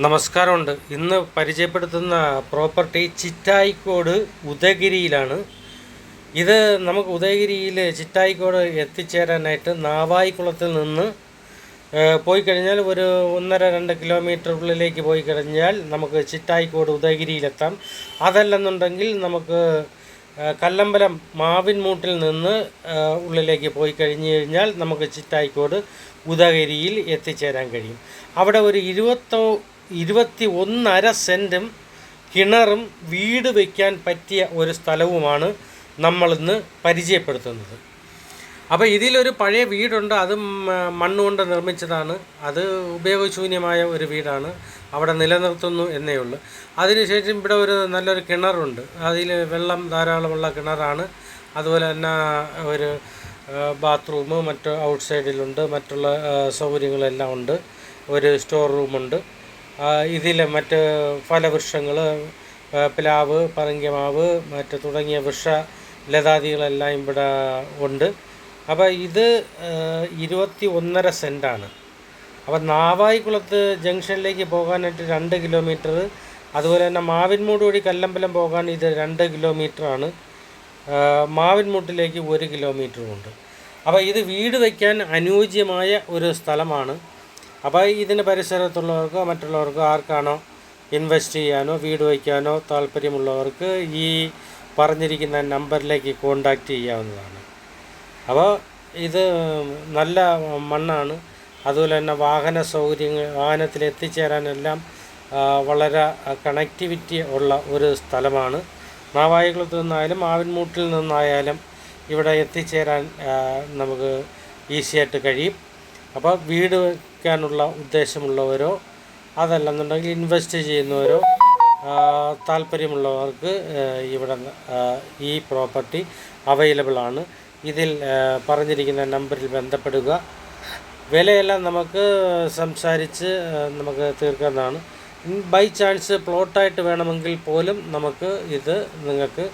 നമസ്കാരമുണ്ട്. ഇന്ന് പരിചയപ്പെടുത്തുന്ന പ്രോപ്പർട്ടി ചിറ്റായിക്കോട് ഉദയഗിരിയിലാണ്. ഇത് നമുക്ക് ഉദയഗിരിയിൽ ചിറ്റായിക്കോട് എത്തിച്ചേരാനായിട്ട് നാവായിക്കുളത്തിൽ നിന്ന് പോയി കഴിഞ്ഞാൽ ഒരു ഒന്നര രണ്ട് കിലോമീറ്റർ ഉള്ളിലേക്ക് പോയി കഴിഞ്ഞാൽ നമുക്ക് ചിറ്റായിക്കോട് ഉദയഗിരിയിലെത്താം. അതല്ലെന്നുണ്ടെങ്കിൽ നമുക്ക് കല്ലമ്പലം മാവിൻമൂട്ടിൽ നിന്ന് ഉള്ളിലേക്ക് പോയി കഴിഞ്ഞു കഴിഞ്ഞാൽ നമുക്ക് ചിറ്റായിക്കോട് ഉദയഗിരിയിൽ എത്തിച്ചേരാൻ കഴിയും. അവിടെ ഒരു ഇരുപത്തോ ഇരുപത്തി ഒന്നര സെന്റും കിണറും വീട് വയ്ക്കാൻ പറ്റിയ ഒരു സ്ഥലവുമാണ് നമ്മളിന്ന് പരിചയപ്പെടുത്തുന്നത്. അപ്പോൾ ഇതിലൊരു പഴയ വീടുണ്ട് അത് മണ്ണുകൊണ്ട് നിർമ്മിച്ചതാണ്. അത് ഉപയോഗശൂന്യമായ ഒരു വീടാണ്. അവിടെ നിലനിർത്തുന്നു എന്നേ ഉള്ളൂ. അതിനുശേഷം ഇവിടെ ഒരു നല്ലൊരു കിണറുണ്ട്. അതിൽ വെള്ളം ധാരാളമുള്ള കിണറാണ്. അതുപോലെ തന്നെ ഒരു ബാത്റൂം മറ്റ് ഔട്ട് സൈഡിലുണ്ട് മറ്റുള്ള സൗകര്യങ്ങളെല്ലാം ഉണ്ട്. ഒരു സ്റ്റോർ റൂമുണ്ട്. ഇതിൽ മറ്റ് ഫലവൃക്ഷങ്ങൾ പ്ലാവ് പറങ്കിമാവ് മറ്റ് തുടങ്ങിയ വൃക്ഷ ലതാദികളെല്ലാം ഇവിടെ ഉണ്ട്. അപ്പോൾ ഇത് ഇരുപത്തി ഒന്നര സെന്റാണ്. അപ്പോൾ നാവായിക്കുളത്ത് ജംഗ്ഷനിലേക്ക് പോകാനായിട്ട് രണ്ട് കിലോമീറ്റർ അതുപോലെ തന്നെ മാവിൻമൂട് വഴി കല്ലമ്പലം പോകാൻ ഇത് രണ്ട് കിലോമീറ്ററാണ്. മാവിൻമൂട്ടിലേക്ക് ഒരു കിലോമീറ്ററുമുണ്ട് അപ്പോൾ ഇത് വീട് വയ്ക്കാൻ അനുയോജ്യമായ ഒരു സ്ഥലമാണ്. അപ്പോൾ ഇതിന് പരിസരത്തുള്ളവർക്കോ മറ്റുള്ളവർക്കോ ആർക്കാണോ ഇൻവെസ്റ്റ് ചെയ്യാനോ വീട് വയ്ക്കാനോ താല്പര്യമുള്ളവർക്ക് ഈ പറഞ്ഞിരിക്കുന്ന നമ്പറിലേക്ക് കോണ്ടാക്റ്റ് ചെയ്യാവുന്നതാണ്. അപ്പോൾ ഇത് നല്ല മണ്ണാണ്. അതുപോലെ തന്നെ വാഹന സൗകര്യങ്ങൾ വാഹനത്തിൽ എത്തിച്ചേരാനെല്ലാം വളരെ കണക്ടിവിറ്റി ഉള്ള ഒരു സ്ഥലമാണ്. മാവായിക്കുളത്ത് നിന്നായാലും മാവിൻമൂട്ടിൽ നിന്നായാലും ഇവിടെ എത്തിച്ചേരാൻ നമുക്ക് ഈസിയായിട്ട് കഴിയും. അപ്പോൾ വീട് വയ്ക്കാനുള്ള ഉദ്ദേശമുള്ളവരോ അതല്ലെന്നുണ്ടെങ്കിൽ ഇൻവെസ്റ്റ് ചെയ്യുന്നവരോ താല്പര്യമുള്ളവർക്ക് ഇവിടെ ഈ പ്രോപ്പർട്ടി അവൈലബിൾ ആണ്. ഇതിൽ പറഞ്ഞിരിക്കുന്ന നമ്പറിൽ ബന്ധപ്പെടുക. വിലയെല്ലാം നമുക്ക് സംസാരിച്ച് നമുക്ക് തീർക്കാവുന്നതാണ്. ബൈ ചാൻസ് പ്ലോട്ടായിട്ട് വേണമെങ്കിൽ പോലും നമുക്ക് ഇത് നിങ്ങൾക്ക്